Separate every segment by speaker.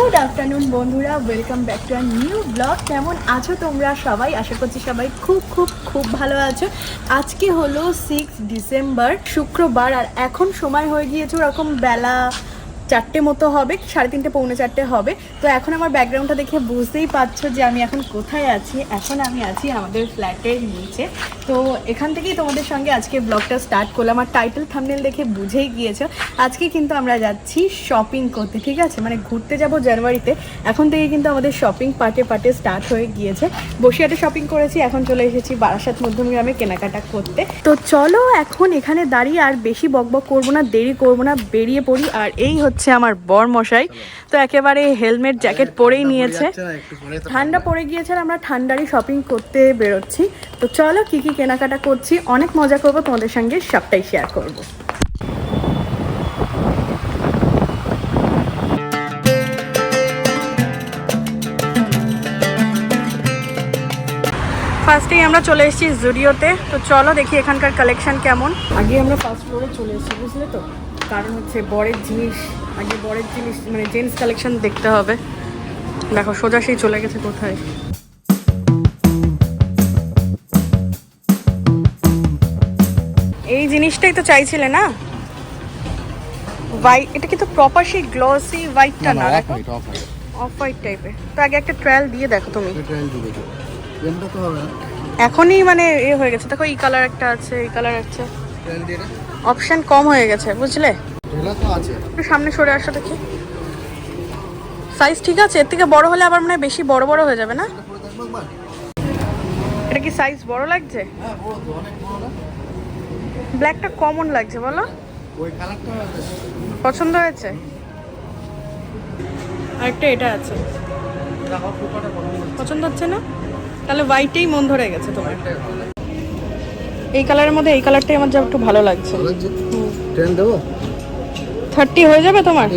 Speaker 1: Good afternoon বন্ধুরা। Welcome back to our new blog কেমন আছো তোমরা সবাই? আশা করছি সবাই খুব খুব খুব ভালো আছো। আজকে হলো সিক্স ডিসেম্বর শুক্রবার, আর এখন সময় হয়ে গিয়েছে ওরকম বেলা চারটে মতো হবে, সাড়ে তিনটে, পৌনে চারটে হবে। তো এখন আমার ব্যাকগ্রাউন্ডটা দেখে বুঝতেই পারছ যে আমি এখন কোথায় আছি। এখন আমি আছি আমাদের ফ্ল্যাটের নিচে। তো এখান থেকেই তোমাদের সঙ্গে আজকে ব্লগটা স্টার্ট করলাম। আর টাইটেল থামনেল দেখে বুঝেই গিয়েছো। আজকে কিন্তু আমরা যাচ্ছি শপিং করতে, ঠিক আছে? মানে ঘুরতে যাব জানুয়ারিতে। এখন থেকে কিন্তু আমাদের শপিং পার্টে পার্টে স্টার্ট হয়ে গিয়েছে। বসিয়াটে শপিং করেছি, এখন চলে এসেছি বারাসাত মধ্যমগ্রামে কেনাকাটা করতে। তো চলো এখন এখানে দাঁড়িয়ে আর বেশি বকবক করব না, দেরি করব না, বেরিয়ে পড়ি। আর এই হচ্ছে আমার বর মশাই তো একেবারে হেলমেট জ্যাকেট পরেই নিয়েছে। ঠান্ডা। পড়ে গিয়েছে আমরা ঠান্ডারই শপিং করতে বেরোচ্ছি। তো চলো কি কি কেনাকাটা করছি অনেক মজা করব তোমাদের সঙ্গে সবটাই শেয়ার করব। ফার্স্টেই আমরা চলে এসেছি জুডিওতে তো চলো দেখি এখানকার কালেকশন কেমন। আগে আমরা ফার্স্ট ফ্লোরে চলে এসেছি বুঝলে তো? কারণ হচ্ছে বরের জিনিস আগে বরের জিনিস মানে জেন্টস কালেকশন দেখতে হবে। দেখো সোজা সেই চলে গেছে কোথায়? এই জিনিসটাই তো চাইছিলে না? হোয়াইট এটা কিন্তু প্রপার সেই গ্লসি হোয়াইটটা না দেখো? অফ হোয়াইট টাইপের তো আগে একটা ট্রায়াল দিয়ে দেখো তুমি। এখনই মানে এ হয়ে গেছে। দেখো এই কালার একটা আছে এই কালার আছে অপশন কম হয়ে গেছে বুঝলে? একটু সামনে সরে আসো দেখি। সাইজ ঠিক আছে? এর থেকে বড় হলে আবার মনে হয় বেশি বড় বড় হয়ে যাবে না? এটা কি সাইজ বড় লাগছে? ব্ল্যাকটা কমন লাগছে বলো। পছন্দ হয়েছে? আরেকটা এটা আছে। পছন্দ হচ্ছে না? তাহলে হোয়াইটেই মন ধরে গেছে তোমার। এই কালারের মধ্যে এই কালারটাই আমার যা একটু ভালো লাগছে।
Speaker 2: ট্রেন দেবো?
Speaker 1: থার্টি হয়ে যাবে তোমার?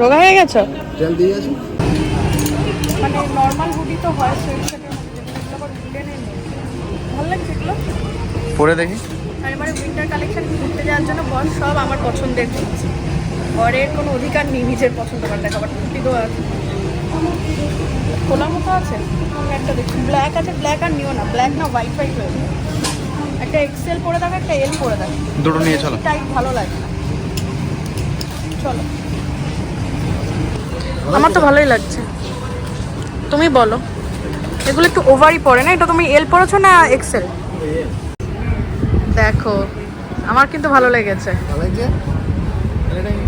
Speaker 1: রোগা হয়ে গেছো? মানে নর্মাল হুডি তো হয় সোয়েটারের মধ্যে এগুলো আবার উডেনের ভালো লাগছে এগুলো?
Speaker 2: পরে দেখি।
Speaker 1: আর এবারে উইন্টার কালেকশন ঘুরতে যাওয়ার জন্য সব আমার পছন্দের কিনছে বরের কোনো অধিকার নেই নিজের পছন্দ করে দেখাবার টুপি তো আছে। খোলার মতো আছে। আমি একটা দেখছি ব্ল্যাক আছে ব্ল্যাক আর নিও না ব্ল্যাক না হোয়াইট হোয়াইট রয়েছে একটা এক্সেল পরে দেখো একটা এল পরে দেখো
Speaker 2: দুটো নিয়ে চলো।
Speaker 1: টাইপ ভালো লাগে না। চলো আমার তো ভালোই লাগছে। তুমি বলো। এগুলো একটু ওভারই পড়ে না? এটা তুমি এল পড়েছো না এক্সেল দেখো আমার কিন্তু ভালো লেগেছে।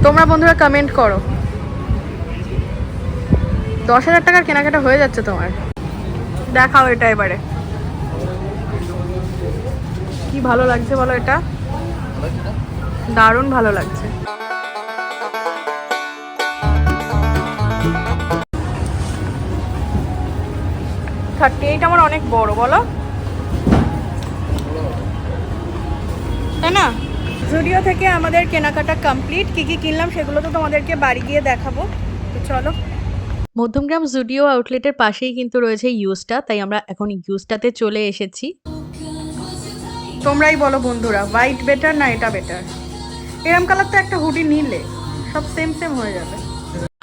Speaker 1: তোমরা বন্ধুরা কমেন্ট করো। দশ হাজার টাকার কেনাকাটা হয়ে যাচ্ছে তোমার। দেখাও এটা এবারে। কি ভালো লাগছে বলো এটা? দারুণ ভালো লাগছে। থার্টি এইট আমার অনেক বড় বলো? তাই না? জুডিও থেকে আমাদের কেনাকাটা কমপ্লিট কি কি কিনলাম সেগুলো তো তোমাদেরকে বাড়ি গিয়ে দেখাবো। তো চলো।
Speaker 3: মধ্যমগ্রাম জুডিও আউটলেটের পাশেই কিন্তু রয়েছে ইউজটা তাই আমরা এখন ইউজটাতে চলে এসেছি।
Speaker 1: তোমরাই বলো বন্ধুরা হোয়াইট বেটার না এটা বেটার এরম কালার তো একটা হুডি নিলে সব সেম সেম হয়ে যাবে।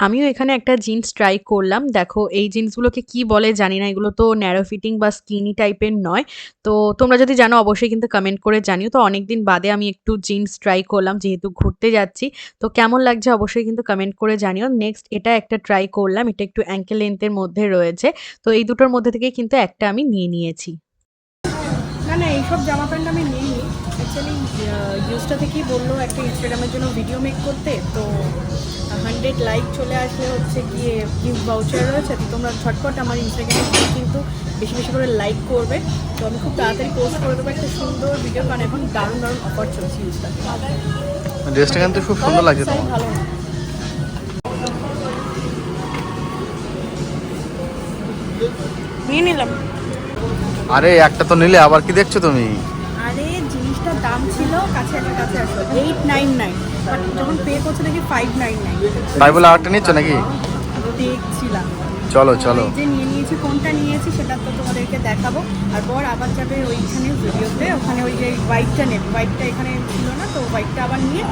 Speaker 3: আমিও এখানে একটা জিন্স ট্রাই করলাম। দেখো, এই জিন্সগুলোকে কি বলে জানি না, এগুলো তো ন্যারো ফিটিং বা স্কিনি টাইপের নয়। তো তোমরা যদি জানো, অবশ্যই কিন্তু কমেন্ট করে জানিও। তো অনেক দিন বাদে আমি একটু জিন্স ট্রাই করলাম, যেহেতু ঘুরতে যাচ্ছি। তো কেমন লাগছে অবশ্যই কিন্তু কমেন্ট করে জানিও। নেক্সট এটা একটা ট্রাই করলাম। এটা একটু অ্যাঙ্কেল লেন্থের মধ্যে রয়েছে। তো এই দুটোর মধ্যে থেকে কিন্তু একটা আমি নিয়ে নিয়েছি।
Speaker 1: না না, এইসব জামা প্যান্ট আমি নিই অ্যাকচুয়ালি ইউজটা থেকেই বলল, একটা ইনস্টাগ্রামের জন্য ভিডিও মেক করতে। তো হান্ড্রেড লাইক চলে আসলে হচ্ছে গিয়ে গিফট ভাউচার রয়েছে তো তোমরা ঝটপট আমার ইনস্টাগ্রামে কিন্তু বেশি বেশি করে লাইক করবে। তো আমি খুব তাড়াতাড়ি পোস্ট করে দেবো একটা সুন্দর ভিডিও কারণ এখন দারুণ দারুণ অফার চলছে ইউজটা
Speaker 2: ড্রেসটা কিন্তু খুব সুন্দর লাগছে
Speaker 1: ভালো। না নিয়ে নিলাম।
Speaker 2: আরে একটা তো নিলে আবার কি দেখছ তুমি?
Speaker 1: আরে জিনিসটার দাম ছিল কাছে একটা কাছে আসলো এইট নাইন নাইন বাট যখন পে করছে দেখি ফাইভ নাইন নাইন
Speaker 2: তাই বলে আরেকটা নিচ্ছ নাকি?
Speaker 1: দেখছিলাম।
Speaker 2: চলো চলো।
Speaker 1: যে নিয়ে নিয়েছি কোনটা নিয়েছি সেটা তো তোমাদেরকে দেখাবো। আর পর আবার যাবে ওইখানে ভিডিওতে ওখানে ওই যে হোয়াইটটা নেবে। হোয়াইটটা এখানে ছিল না তো হোয়াইটটা আবার নিয়ে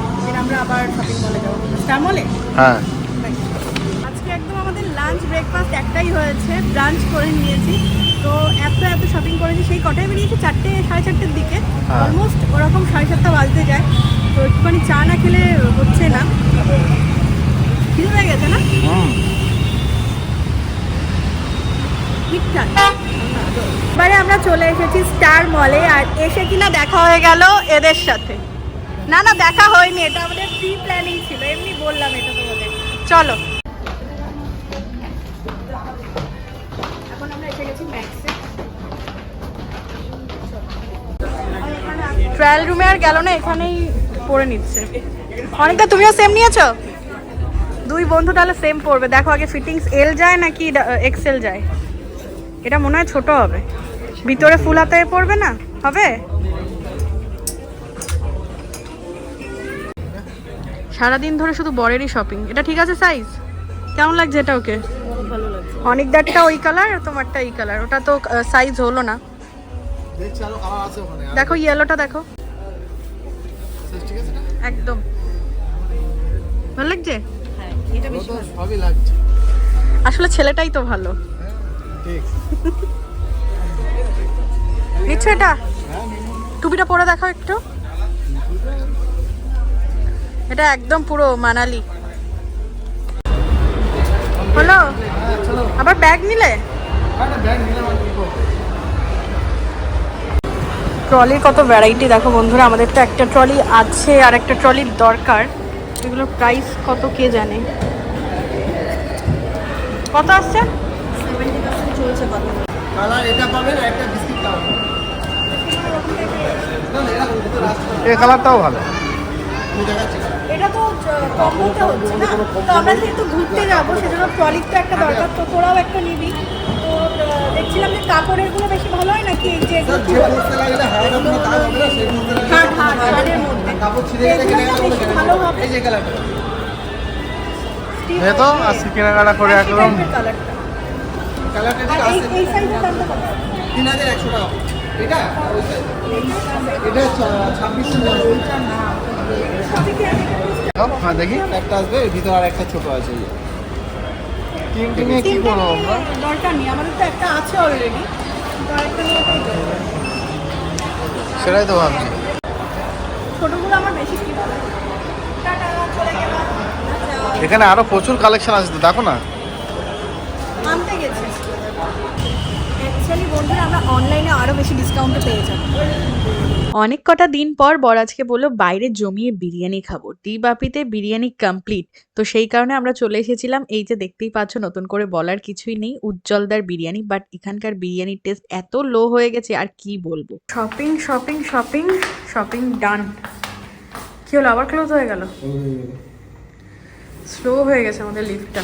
Speaker 1: আমরা আবার শপিং মলে যাব। স্টার মলে
Speaker 2: হ্যাঁ।
Speaker 1: আজকে একদম আমাদের লাঞ্চ ব্রেকফাস্ট একটাই হয়েছে। ব্রাঞ্চ করে নিয়েছি। তো এত এত শপিং করেছি। সেই কটায় বেরিয়েছি? চারটে সাড়ে চারটের দিকে।
Speaker 2: হ্যাঁ।
Speaker 1: অলমোস্ট ওরকম সাড়ে সাতটা বাজতে যায়। তো একটুখানি চা না খেলে হচ্ছে না। খিদে হয়ে গেছে না? ঠিকঠাক। এবারে আমরা চলে এসেছি স্টার মলে আর এসে কিনা দেখা হয়ে গেল এদের সাথে। না না দেখা হয়নি এটা আমাদের প্রি প্ল্যানিং ছিল এমনি বললাম এটা তোমাদের। চলো। এখন আমরা এসে গেছি ম্যাক্সে ট্রায়াল রুমে আর গেল না এখানেই পরে নিচ্ছে। অনেকটা তুমিও সেম নিয়েছো? দুই বন্ধু তাহলে সেম পড়বে দেখো আগে ফিটিংস এল যায় নাকি এক্সেল যায়? এটা মনে হয় ছোট হবে। ভিতরে ফুল হাতে পড়বে না? হবে? সারাদিন ধরে শুধু বরেরই শপিং এটা ঠিক আছে সাইজ কেমন লাগছে এটা ওকে? অনেকদারটা ওই কালার আর তোমারটা এই কালার ওটা তো সাইজ হলো না। দেখো ইয়েলোটা দেখো। একদম। ভালো লাগছে?
Speaker 4: হ্যাঁ
Speaker 2: সবই লাগছে।
Speaker 1: আসলে ছেলেটাই তো ভালো।
Speaker 2: ঠিক।
Speaker 1: নিচ্ছ এটা? টুপিটা পরে দেখো একটু। এটা একদম পুরো মানালি। হলো? আবার ব্যাগ নিলে?
Speaker 2: ব্যাগ নিলাম?
Speaker 1: ট্রলির কত ভ্যারাইটি দেখো বন্ধুরা আমাদের তো একটা ট্রলি আছে আর একটা ট্রলির দরকার। এগুলোর প্রাইস কত কে জানে? কত আসছে?
Speaker 4: চলছে কত
Speaker 2: কালার এটা পাবেন আর একটা এই কালারটাও ভালো।
Speaker 1: এটা তো কম্বোতে হচ্ছে না? তো আমরা যেহেতু ঘুরতে যাব সেজন্য ট্রলির তো একটা দরকার তো তোরাও একটা নিবি। দেখছিলাম যে কাপড়েরগুলো বেশি ভালো হয় নাকি এই যে এগুলো কি বলে? হাট হাট হাটের মধ্যে। বেশি ভালো হবে।
Speaker 2: এ তো আজকে কেনাকাটা করে একদম।
Speaker 1: এই এই সাইজের দামটা কত?
Speaker 5: তিন হাজার একশো টাকা। এটা? ছাব্বিশশো
Speaker 1: আছে?
Speaker 2: হ্যাঁ দেখি।
Speaker 5: একটা আসবে ভিতরে আর একটা ছোট আছে।
Speaker 2: তিনটে নিয়ে কি করব আমরা?
Speaker 1: দরকার নেই আমাদের তো একটা আছে অলরেডি।
Speaker 2: সেটাই তো ভাবছি।
Speaker 1: ছোটগুলো আমার বেশি কি
Speaker 2: এখানে আরও প্রচুর কালেকশন আছে তো দেখো না।
Speaker 1: আনতে গেছি। অ্যাকচুয়ালি বন্ধুরা আমরা অনলাইনে আরও বেশি ডিসকাউন্টে পেয়ে যাব।
Speaker 3: অনেক কটা দিন পর বর আজকে বলল বাইরে জমিয়ে বিরিয়ানি খাব। বাপিতে বিরিয়ানি কমপ্লিট তো সেই কারণে আমরা চলে এসেছিলাম। এই যে দেখতেই পাচ্ছ নতুন করে বলার কিছুই নেই। উজ্জ্বলদার বিরিয়ানি বাট এখানকার বিরিয়ানির টেস্ট এত লো হয়ে গেছে আর কি বলব?
Speaker 1: Shopping shopping shopping shopping done কি হলো? আবার ক্লোজ হয়ে গেল? স্লো হয়ে গেছে আমাদের লিফটটা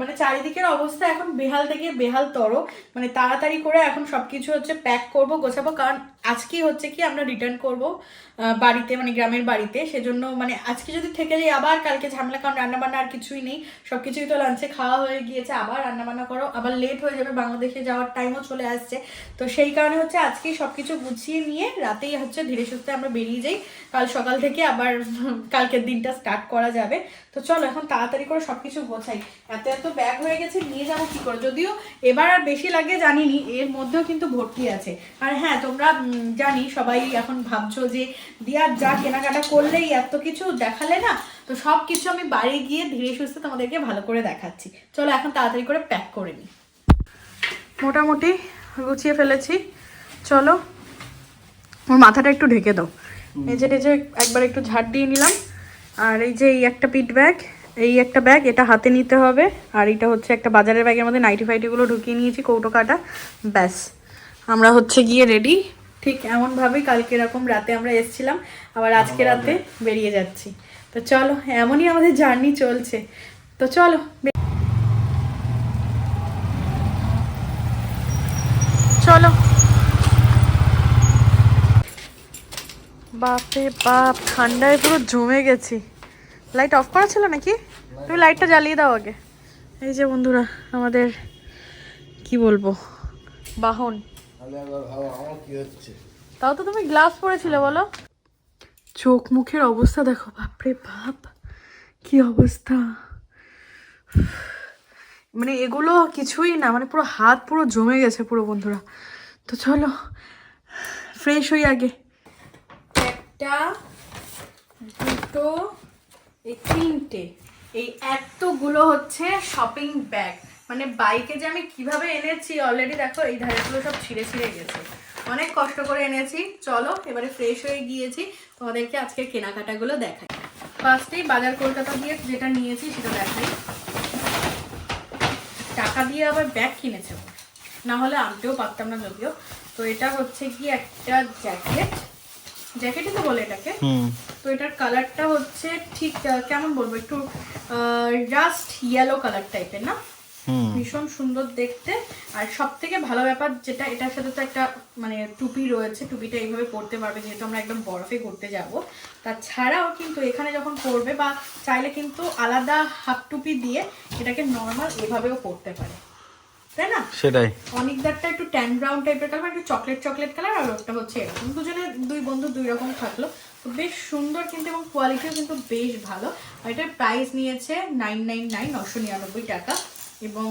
Speaker 1: মানে চারিদিকের অবস্থা এখন বেহাল থেকে বেহাল তর মানে তাড়াতাড়ি করে এখন সবকিছু হচ্ছে প্যাক করব, গোছাবো, কারণ আজকেই হচ্ছে কি আমরা রিটার্ন করব বাড়িতে মানে গ্রামের বাড়িতে। সেজন্য মানে আজকে যদি থেকে যাই আবার কালকে ঝামেলা, কারণ রান্না বান্না আর কিছুই নেই। সব কিছুই তো লাঞ্চে খাওয়া হয়ে গিয়েছে, আবার রান্না বান্না করো, আবার লেট হয়ে যাবে, বাংলাদেশে যাওয়ার টাইমও চলে আসছে। তো সেই কারণে হচ্ছে আজকেই সব কিছু গুছিয়ে নিয়ে রাতেই হচ্ছে ধীরে সুস্থে আমরা বেরিয়ে যাই। কাল সকাল থেকে আবার কালকের দিনটা স্টার্ট করা যাবে। তো চলো, এখন তাড়াতাড়ি করে সব কিছু গোছাই। এত এত ব্যাগ হয়ে গেছে, নিয়ে যাব কি করে? যদিও এবার আর বেশি লাগে জানিনি এর মধ্যেও কিন্তু ভর্তি আছে। আর হ্যাঁ তোমরা জানি, সবাই এখন ভাবছ যে দিয়ার যা কেনাকাটা করলেই এত কিছু দেখালে না? তো সব কিছু আমি বাড়ি গিয়ে ধীরে সুস্থে তোমাদেরকে ভালো করে দেখাচ্ছি। চলো এখন তাড়াতাড়ি করে প্যাক করে নিই। মোটামুটি গুছিয়ে ফেলেছি। চলো, ওর মাথাটা একটু ঢেকে দাও। এই যে টেজে একবার একটু ঝাড় দিয়ে নিলাম। আর এই যে, এই একটা পিট ব্যাগ, এই একটা ব্যাগ, এটা হাতে নিতে হবে। আর এটা হচ্ছে একটা বাজারের ব্যাগের মধ্যে নাইটি ফাইটিগুলো ঢুকিয়ে নিয়েছি কৌটো কাটা ব্যাস, আমরা হচ্ছে গিয়ে রেডি ঠিক এমনভাবেই কালকে এরকম রাতে আমরা এসছিলাম আবার আজকে রাতে বেরিয়ে যাচ্ছি। তো চলো এমনই আমাদের জার্নি চলছে। তো চলো চলো। বাপরে বাপ ঠান্ডায় পুরো জমে গেছি। লাইট অফ করা ছিল নাকি? তুমি লাইটটা জ্বালিয়ে দাও আগে। এই যে বন্ধুরা আমাদের কি বলব বাহন। তাও তো তুমি গ্লাস পরেছিলে বলো। চোখ মুখের অবস্থা দেখো বাপরে বাপ কি অবস্থা। মানে এগুলো কিছুই না মানে পুরো হাত পুরো জমে গেছে পুরো বন্ধুরা। তো চলো ফ্রেশ হই আগে। একটা দুটো এই তিনটে। এই এতগুলো হচ্ছে শপিং ব্যাগ মানে বাইকে যে আমি কীভাবে এনেছি অলরেডি দেখো এই ধারেগুলো সব ছিঁড়ে ছিঁড়ে গেছে। অনেক কষ্ট করে এনেছি। চলো এবারে ফ্রেশ হয়ে গিয়েছি। তোমাদেরকে আজকে কেনাকাটাগুলো দেখাই। ফার্স্টেই বাজার কলকাতা দিয়ে যেটা নিয়েছি সেটা দেখাই। টাকা দিয়ে আবার ব্যাগ কিনেছে না হলে আনতেও পারতাম না যদিও। তো এটা হচ্ছে কি একটা জ্যাকেট জ্যাকেটই তো বলে এটাকে।
Speaker 2: হুম।
Speaker 1: তো এটার কালারটা হচ্ছে ঠিক কেমন বলব একটু জাস্ট ইয়েলো কালার টাইপের না? ভীষণ সুন্দর দেখতে। আর সব থেকে ভালো ব্যাপার যেটা এটার সাথে তো একটা মানে টুপি রয়েছে। টুপিটা এইভাবে পরতে পারবে যেহেতু আমরা একদম বরফে ঘুরতে যাব। তাছাড়াও কিন্তু এখানে যখন পরবে বা চাইলে কিন্তু আলাদা হাফ টুপি দিয়ে এটাকে নর্মাল এভাবেও পরতে পারে। তাই না?
Speaker 2: সেটাই।
Speaker 1: অনেকদারটা একটু ট্যান ব্রাউন টাইপের কালার একটু চকলেট চকলেট কালার আর ওটা হচ্ছে এরকম। দুজনে দুই বন্ধু দুই রকম থাকল। তো বেশ সুন্দর কিন্তু এবং কোয়ালিটিও কিন্তু বেশ ভালো। আর এটার প্রাইস নিয়েছে নাইন নাইন নাইন নশো নিরানব্বই টাকা। এবং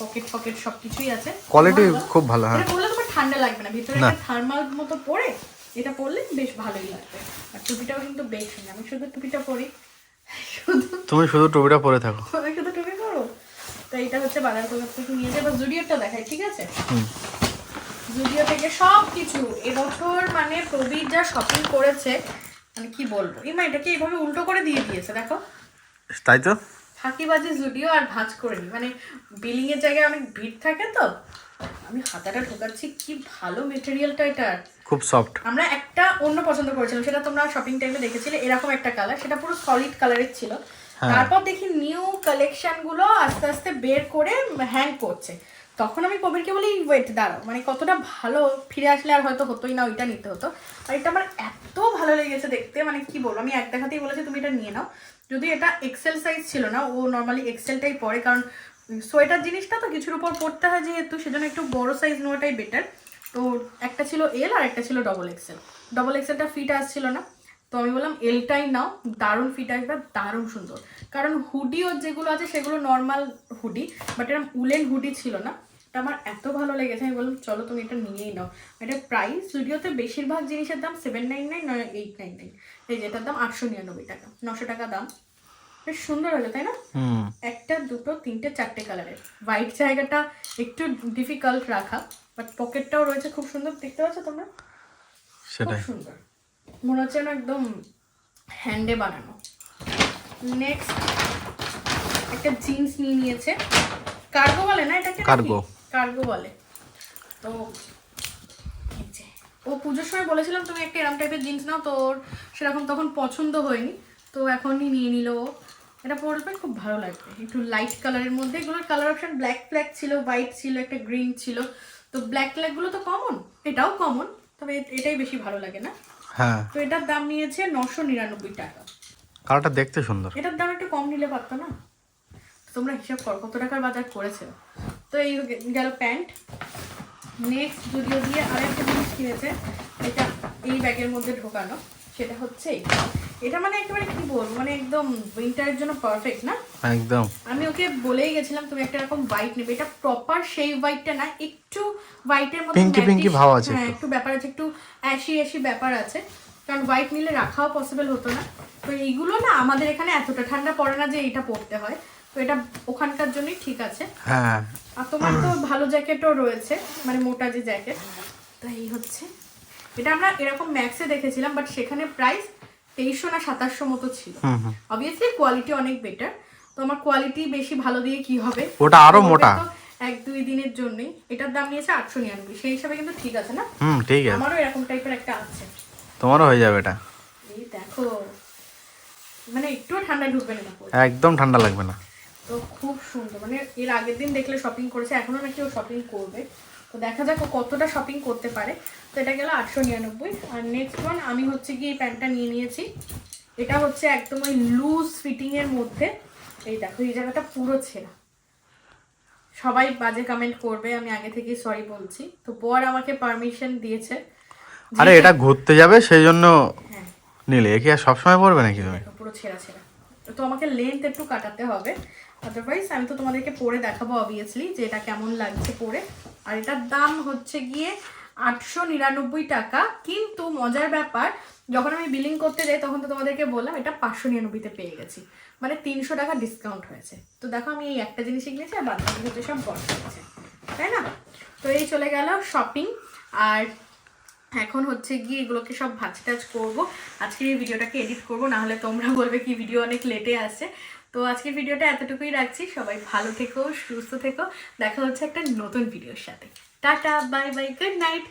Speaker 1: পকেট ফকেট সব কিছুই আছে।
Speaker 2: কোয়ালিটি খুব ভালো হ্যাঁ।
Speaker 1: পরলে তোমার ঠান্ডা লাগবে না। ভিতরে একটা থার্মাল মতো পরে এটা পরলে বেশ ভালোই লাগবে। আর টুপিটাও কিন্তু বেশ সুন্দর আমি শুধু টুপিটা পরি। শুধু
Speaker 2: তুমি শুধু টুপিটা পরে থাকো।
Speaker 1: আমি শুধু টুপি পরো? তো এটা হচ্ছে বাজার কলকাতা থেকে নিয়ে যাব জুডিওটা দেখাই ঠিক আছে? জুডিও থেকে সব কিছু এবছর মানে প্রবীর যা শপিং করেছে মানে কি বলব? ইমা এটাকে এইভাবে উল্টো করে দিয়ে দিয়েছে দেখো।
Speaker 2: তাই তো?
Speaker 1: ফাঁকিবাজি জুডিও আর ভাঁজ করে নি মানে বিলিং এর জায়গায় অনেক ভিড় থাকে তো। আমি হাতাটা ঢোকাচ্ছি কি ভালো মেটেরিয়ালটা এটা।
Speaker 2: খুব সফট
Speaker 1: আমরা একটা অন্য পছন্দ করেছিলাম সেটা তোমরা শপিং টাইমে দেখেছিলে এরকম একটা কালার সেটা পুরো সলিড কালারের ছিল।
Speaker 2: হ্যাঁ।
Speaker 1: তারপর দেখি নিউ কালেকশনগুলো আস্তে আস্তে বের করে হ্যাং করছে। তখন আমি কবিরকে বলি ওয়েট দাঁড়াও। মানে কতটা ভালো ফিরে আসলে আর হয়তো হতোই না, ওইটা নিতে হতো। আর এটা আমার এত ভালো লেগেছে দেখতে মানে কি বলব, আমি এক দেখাতেই বলেছি, তুমি এটা নিয়ে নাও। যদি এটা এক্সেল সাইজ ছিল না, ও নর্মালি এক্সেলটাই পরে কারণ সোয়েটার জিনিসটা তো কিছুর উপর পড়তে হয় যেহেতু, সেজন্য একটু বড় সাইজ নেওয়াটাই বেটার তো একটা ছিল এল আর একটা ছিল ডবল এক্সেল ডবল এক্সেলটা ফিট আসছিল না। তো আমি বললাম এলটাই নাও, দারুণ ফিট আসবে দারুণ সুন্দর। কারণ হুডিও যেগুলো আছে, সেগুলো নর্মাল হুডি বাট এরকম উলেন হুডি ছিল না। এটা আমার এত ভালো লেগেছে আমি বললাম চলো তুমি এটা নিয়েই নাও। এটার প্রাইস স্টুডিওতে বেশিরভাগ জিনিসের দাম সেভেন নাইন নাইন নয় এইট নাইন নাইন এই যেটার দাম আটশো নিরানব্বই টাকা নশো টাকা দাম। বেশ সুন্দর হলো তাই না? একটা দুটো তিনটে চারটে কালারের হোয়াইট জায়গাটা একটু ডিফিকাল্ট রাখা বাট পকেটটাও রয়েছে খুব সুন্দর দেখতে পাচ্ছ তোমরা? খুব
Speaker 2: সেটাই।
Speaker 1: সুন্দর। মনে হচ্ছে যেন একদম হ্যান্ডে বানানো। নেক্সট একটা জিন্স নিয়ে নিয়েছে। কার্গো বলে না এটাকে
Speaker 2: Cargo।
Speaker 1: কার্গো বলে। তো ও পুজোর সময় বলেছিলাম তুমি একটা এরম টাইপের জিন্স নাও তো ওর সেরকম তখন পছন্দ হয়নি। তো এখনই নিয়ে নিল এটা পরবে খুব ভালো লাগবে। একটু লাইট কালারের মধ্যে এগুলোর কালার অপশন ব্ল্যাক ব্ল্যাক ছিল হোয়াইট ছিল একটা গ্রিন ছিল। তো ব্ল্যাক ব্ল্যাকগুলো তো কমন এটাও কমন তবে এটাই বেশি ভালো লাগে না?
Speaker 2: হ্যাঁ।
Speaker 1: তো এটার দাম নিয়েছে নশো নিরানব্বই টাকা।
Speaker 2: কালারটা দেখতে সুন্দর।
Speaker 1: এটার দাম একটু কম নিলে পারতো না? তোমরা হিসাব করো কত টাকার বাজার করেছে? তো এই গেল প্যান্ট। নেক্সট যদিও দিয়ে আর একটা জিনিস কিনেছে এটা এই ব্যাগের মধ্যে ঢোকানো সেটা হচ্ছে এটা। মানে একেবারে কি বলব মানে একদম উইন্টারের জন্য পারফেক্ট না?
Speaker 2: একদম।
Speaker 1: আমি ওকে বলেই গেছিলাম তুমি একটা এরকম হোয়াইট নেবে। এটা প্রপার সেই হোয়াইটটা না একটু হোয়াইটের মধ্যে
Speaker 2: pinky
Speaker 1: matte-ish-
Speaker 2: ভাব আছে
Speaker 1: হ্যাঁ
Speaker 2: একটু।
Speaker 1: ব্যাপার আছে একটু অ্যাশি অ্যাশি ব্যাপার আছে। কারণ হোয়াইট নিলে রাখাও পসিবল হতো না। তো এইগুলো না আমাদের এখানে এতটা ঠান্ডা পড়ে না যে এটা পরতে হয়। তো এটা ওখানকার জন্যই ঠিক আছে।
Speaker 2: হ্যাঁ।
Speaker 1: আর তোমার তো ভালো জ্যাকেটও রয়েছে মানে মোটা যে জ্যাকেট। তো এই হচ্ছে। এটা আমরা এরকম ম্যাক্সে দেখেছিলাম বাট সেখানে প্রাইস তেইশশো না সাতাশশো মতো ছিল। অবভিয়াসলি কোয়ালিটি অনেক বেটার তো আমার কোয়ালিটি বেশি ভালো দিয়ে কি হবে?
Speaker 2: ওটা
Speaker 1: আরও
Speaker 2: মোটা।
Speaker 1: এক দুই দিনের জন্যই। এটার দাম নিয়েছে আটশো নিরানব্বই। সেই হিসাবে কিন্তু ঠিক আছে না?
Speaker 2: হুম ঠিক আছে।
Speaker 1: আমারও এরকম টাইপের একটা আছে।
Speaker 2: তোমারও হয়ে যাবে এটা।
Speaker 1: এই দেখো। মানে একটুও ঠান্ডা ঢুকবে না।
Speaker 2: একদম ঠান্ডা লাগবে না।
Speaker 1: তো খুব সুন্দর। মানে এর আগের দিন দেখলে শপিং করেছে এখনও নাকি ও শপিং করবে। তো দেখা যাক ও কতটা শপিং করতে পারে। তো এটা গেল আটশো নিরানব্বই। আর নেক্সট ওয়ান আমি হচ্ছে গিয়ে এই প্যান্টটা নিয়ে নিয়েছি। এটা হচ্ছে একদম ওই লুজ ফিটিং এর মধ্যে। এই দেখো এই জায়গাটা পুরো ছেঁড়া। সবাই বাজে কমেন্ট করবে আমি আগে থেকেই সরি বলছি। তো বর আমাকে পারমিশন দিয়েছে।
Speaker 2: আরে এটা ঘুরতে যাবে সেই জন্য
Speaker 1: হ্যাঁ।
Speaker 2: নিলে। কি আর সবসময় পরবে নাকি তুমি?
Speaker 1: পুরো ছেঁড়া ছেঁড়া। তো আমাকে লেন্থ একটু কাটাতে হবে। আদারওয়াইজ আমি তো তোমাদেরকে পরে দেখাবো অবভিয়াসলি যে এটা কেমন লাগছে পরে। আর এটার দাম হচ্ছে গিয়ে আটশো নিরানব্বই টাকা। কিন্তু মজার ব্যাপার, যখন আমি বিলিং করতে যাই, তখন তো তোমাদেরকে বললাম, এটা পাঁচশো নিরানব্বইতে পেয়ে গেছি। মানে তিনশো টাকা ডিসকাউন্ট হয়েছে। তো দেখো, আমি এই একটা জিনিসই কিনেছি আর বাকি হচ্ছে সব বড় আছে তাই না? তো এই চলে গেল শপিং আর এখন হচ্ছে গিয়ে এগুলোকে সব ভাজ টাজ করব। আজকের এই ভিডিওটাকে এডিট করব না হলে তোমরা বলবে কি ভিডিও অনেক লেটে আসছে তো আজকের ভিডিওটা এতটুকুই রাখছি। সবাই ভালো থেকো, সুস্থ থেকো। দেখা হচ্ছে একটা নতুন ভিডিওর সাথে। Tata, bye bye, good night.